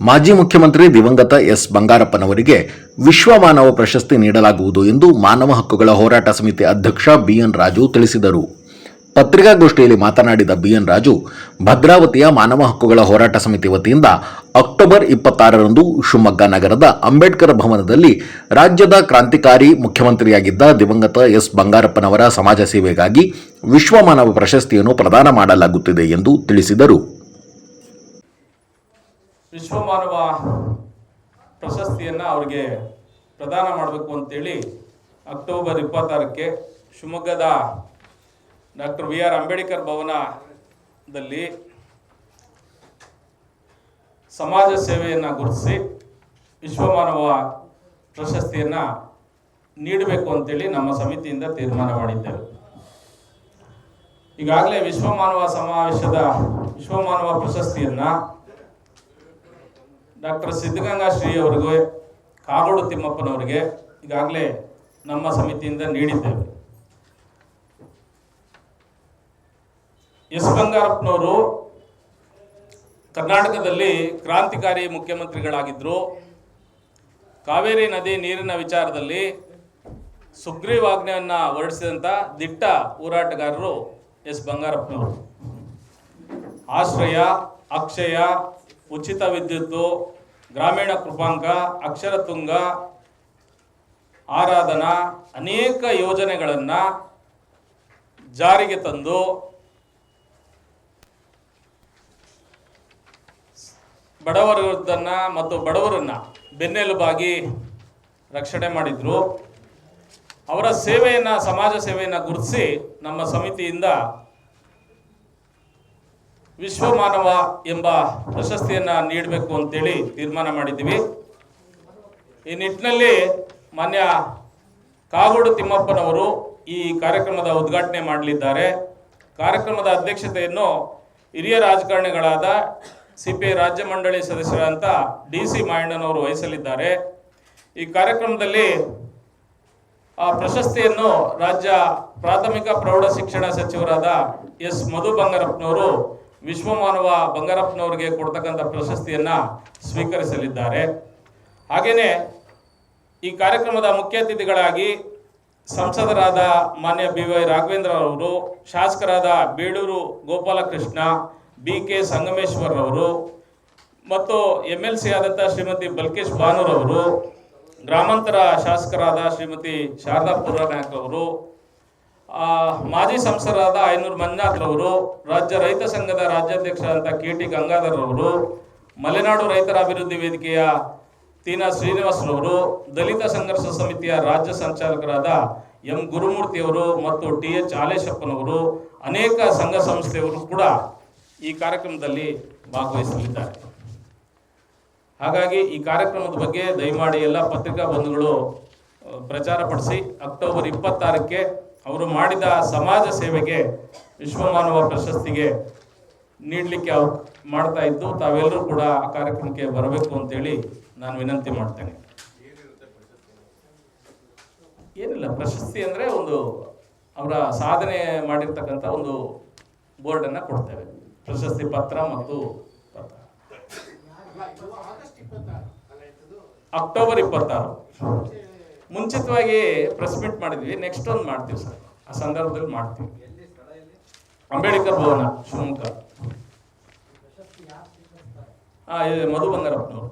ಮಾಜಿ ಮುಖ್ಯಮಂತ್ರಿ ದಿವಂಗತ ಎಸ್ ಬಂಗಾರಪ್ಪನವರಿಗೆ ವಿಶ್ವ ಮಾನವ ಪ್ರಶಸ್ತಿ ನೀಡಲಾಗುವುದು ಎಂದು ಮಾನವ ಹಕ್ಕುಗಳ ಹೋರಾಟ ಸಮಿತಿ ಅಧ್ಯಕ್ಷ ಬಿಎನ್ ರಾಜು ತಿಳಿಸಿದರು. ಪತ್ರಿಕಾಗೋಷ್ಠಿಯಲ್ಲಿ ಮಾತನಾಡಿದ ಬಿಎನ್ ರಾಜು, ಭದ್ರಾವತಿಯ ಮಾನವ ಹಕ್ಕುಗಳ ಹೋರಾಟ ಸಮಿತಿ ವತಿಯಿಂದ ಅಕ್ಟೋಬರ್ ಇಪ್ಪತ್ತಾರರಂದು ಶಿವಮೊಗ್ಗ ನಗರದ ಅಂಬೇಡ್ಕರ್ ಭವನದಲ್ಲಿ ರಾಜ್ಯದ ಕ್ರಾಂತಿಕಾರಿ ಮುಖ್ಯಮಂತ್ರಿಯಾಗಿದ್ದ ದಿವಂಗತ ಎಸ್ ಬಂಗಾರಪ್ಪನವರ ಸಮಾಜ ಸೇವೆಗಾಗಿ ವಿಶ್ವ ಮಾನವ ಪ್ರಶಸ್ತಿಯನ್ನು ಪ್ರದಾನ ಮಾಡಲಾಗುತ್ತಿದೆ ಎಂದು ತಿಳಿಸಿದರು. ವಿಶ್ವಮಾನವ ಪ್ರಶಸ್ತಿಯನ್ನು ಅವರಿಗೆ ಪ್ರದಾನ ಮಾಡಬೇಕು ಅಂತೇಳಿ ಅಕ್ಟೋಬರ್ ಇಪ್ಪತ್ತಾರಕ್ಕೆ ಶಿವಮೊಗ್ಗದ ಡಾಕ್ಟರ್ ವಿ ಆರ್ ಅಂಬೇಡ್ಕರ್ ಭವನದಲ್ಲಿ ಸಮಾಜ ಸೇವೆಯನ್ನು ಗುರುತಿಸಿ ವಿಶ್ವಮಾನವ ಪ್ರಶಸ್ತಿಯನ್ನು ನೀಡಬೇಕು ಅಂತೇಳಿ ನಮ್ಮ ಸಮಿತಿಯಿಂದ ತೀರ್ಮಾನ ಮಾಡಿದ್ದೇವೆ. ಈಗಾಗಲೇ ವಿಶ್ವಮಾನವ ಸಮಾವೇಶದ ವಿಶ್ವಮಾನವ ಪ್ರಶಸ್ತಿಯನ್ನು ಡಾಕ್ಟರ್ ಸಿದ್ಧಗಂಗಾ ಶ್ರೀ ಅವರಿಗೆ ಕಾಗೋಡು ತಿಮ್ಮಪ್ಪನವರಿಗೆ ಈಗಾಗಲೇ ನಮ್ಮ ಸಮಿತಿಯಿಂದ ನೀಡಿದ್ದೇವೆ. ಎಸ್ ಬಂಗಾರಪ್ಪನವರು ಕರ್ನಾಟಕದಲ್ಲಿ ಕ್ರಾಂತಿಕಾರಿ ಮುಖ್ಯಮಂತ್ರಿಗಳಾಗಿದ್ದರು ಕಾವೇರಿ ನದಿ ನೀರಿನ ವಿಚಾರದಲ್ಲಿ ಸುಗ್ರೀವಾಜ್ಞೆಯನ್ನು ಹೊರಡಿಸಿದಂಥ ದಿಟ್ಟ ಹೋರಾಟಗಾರರು ಎಸ್ ಬಂಗಾರಪ್ಪನವರು. ಆಶ್ರಯ, ಅಕ್ಷಯ ಉಚಿತ ವಿದ್ಯುತ್ತು, ಗ್ರಾಮೀಣ ಕೃಪಾಂಕ, ಅಕ್ಷರ ತುಂಗ, ಆರಾಧನಾ, ಅನೇಕ ಯೋಜನೆಗಳನ್ನು ಜಾರಿಗೆ ತಂದು ಬಡವರದನ್ನ ಮತ್ತು ಬಡವರನ್ನ ಬೆನ್ನೆಲುಬಾಗಿ ರಕ್ಷಣೆ ಮಾಡಿದ್ರು. ಅವರ ಸೇವೆಯನ್ನು, ಸಮಾಜ ಸೇವೆಯನ್ನು ಗುರುತಿಸಿ ನಮ್ಮ ಸಮಿತಿಯಿಂದ ವಿಶ್ವ ಮಾನವ ಎಂಬ ಪ್ರಶಸ್ತಿಯನ್ನು ನೀಡಬೇಕು ಅಂತೇಳಿ ತೀರ್ಮಾನ ಮಾಡಿದ್ದೀವಿ. ಈ ನಿಟ್ಟಿನಲ್ಲಿ ಮಾನ್ಯ ಕಾಗೋಡು ತಿಮ್ಮಪ್ಪನವರು ಈ ಕಾರ್ಯಕ್ರಮದ ಉದ್ಘಾಟನೆ ಮಾಡಲಿದ್ದಾರೆ. ಕಾರ್ಯಕ್ರಮದ ಅಧ್ಯಕ್ಷತೆಯನ್ನು ಹಿರಿಯ ರಾಜಕಾರಣಿಗಳಾದ ಸಿ ಪಿ ಐ ರಾಜ್ಯ ಮಂಡಳಿ ಸದಸ್ಯರಾದಂಥ ಡಿ ಸಿ ಮಾಯಣ್ಣನವರು ವಹಿಸಲಿದ್ದಾರೆ. ಈ ಕಾರ್ಯಕ್ರಮದಲ್ಲಿ ಆ ಪ್ರಶಸ್ತಿಯನ್ನು ರಾಜ್ಯ ಪ್ರಾಥಮಿಕ ಪ್ರೌಢ ಶಿಕ್ಷಣ ಸಚಿವರಾದ ಎಸ್ ಮಧು ಬಂಗಾರಪ್ಪನವರು ವಿಶ್ವಮಾನವ ಬಂಗಾರಪ್ಪನವರಿಗೆ ಕೊಡ್ತಕ್ಕಂಥ ಪ್ರಶಸ್ತಿಯನ್ನ ಸ್ವೀಕರಿಸಲಿದ್ದಾರೆ. ಹಾಗೆಯೇ ಈ ಕಾರ್ಯಕ್ರಮದ ಮುಖ್ಯ ಅತಿಥಿಗಳಾಗಿ ಸಂಸದರಾದ ಮಾನ್ಯ ಬಿ ವೈ ರಾಘವೇಂದ್ರ ಅವರು, ಶಾಸಕರಾದ ಬೇಳೂರು ಗೋಪಾಲಕೃಷ್ಣ, ಬಿ ಕೆ ಸಂಗಮೇಶ್ವರ್ ಅವರು, ಮತ್ತು ಎಂ ಎಲ್ ಸಿ ಆದಂಥ ಶ್ರೀಮತಿ ಬಲ್ಕೇಶ್ ಭಾನುರವರು ಗ್ರಾಮಾಂತರ ಶಾಸಕರಾದ ಶ್ರೀಮತಿ ಶಾರದಾ ಪುರಾನಾಯಕ್ ಅವರು ಮಾಜಿ ಸಂಸದರಾದ ಐನೂರು ಮಂಜುನಾಥ್ ರವರು, ರಾಜ್ಯ ರೈತ ಸಂಘದ ರಾಜ್ಯಾಧ್ಯಕ್ಷರಾದ ಕೆ ಟಿ ಗಂಗಾಧರ್ರವರು ಮಲೆನಾಡು ರೈತರ ಅಭಿವೃದ್ಧಿ ವೇದಿಕೆಯ ತೀನಾ ಶ್ರೀನಿವಾಸರವರು ದಲಿತ ಸಂಘರ್ಷ ಸಮಿತಿಯ ರಾಜ್ಯ ಸಂಚಾಲಕರಾದ ಎಂ. ಗುರುಮೂರ್ತಿಯವರು ಮತ್ತು ಟಿ ಎಚ್ ಹಾಲೇಶಪ್ಪನವರು ಅನೇಕ ಸಂಘ ಸಂಸ್ಥೆಯವರು ಕೂಡ ಈ ಕಾರ್ಯಕ್ರಮದಲ್ಲಿ ಭಾಗವಹಿಸಲಿದ್ದಾರೆ. ಹಾಗಾಗಿ ಈ ಕಾರ್ಯಕ್ರಮದ ಬಗ್ಗೆ ದಯಮಾಡಿ ಎಲ್ಲ ಪತ್ರಿಕಾ ಬಂಧುಗಳು ಪ್ರಚಾರಪಡಿಸಿ ಪ್ರಚಾರ ಪಡಿಸಿ ಅಕ್ಟೋಬರ್ ಇಪ್ಪತ್ತಾರಕ್ಕೆ ಅವರು ಮಾಡಿದ ಸಮಾಜ ಸೇವೆಗೆ ವಿಶ್ವಮಾನವ ಪ್ರಶಸ್ತಿಗೆ ನೀಡಲಿಕ್ಕೆ ಅವ್ ಮಾಡ್ತಾ ಇದ್ದು ತಾವೆಲ್ಲರೂ ಕೂಡ ಆ ಕಾರ್ಯಕ್ರಮಕ್ಕೆ ಬರಬೇಕು ಅಂತೇಳಿ ನಾನು ವಿನಂತಿ ಮಾಡ್ತೇನೆ. ಏನಿಲ್ಲ ಪ್ರಶಸ್ತಿ ಅಂದರೆ ಒಂದು ಅವರ ಸಾಧನೆ ಮಾಡಿರ್ತಕ್ಕಂಥ ಒಂದು ಬೋರ್ಡನ್ನು ಕೊಡ್ತೇವೆ. ಪ್ರಶಸ್ತಿ ಪತ್ರ ಮತ್ತು ಪತ್ರ. ಅಕ್ಟೋಬರ್ ಇಪ್ಪತ್ತಾರು. ಮುಂಚಿತವಾಗಿ ಪ್ರೆಸ್ ಮೀಟ್ ಮಾಡಿದ್ವಿ. ನೆಕ್ಸ್ಟ್ ಒಂದು ಮಾಡ್ತೀವಿ ಸರ್. ಆ ಸಂದರ್ಭದಲ್ಲಿ ಮಾಡ್ತೀವಿ. ಅಂಬೇಡ್ಕರ್ ಭವನ, ಶಿವಮೊಗ್ಗ. ಹಾಂ, ಇದು ಮಧು ಬಂಗಾರಪ್ಪನವರು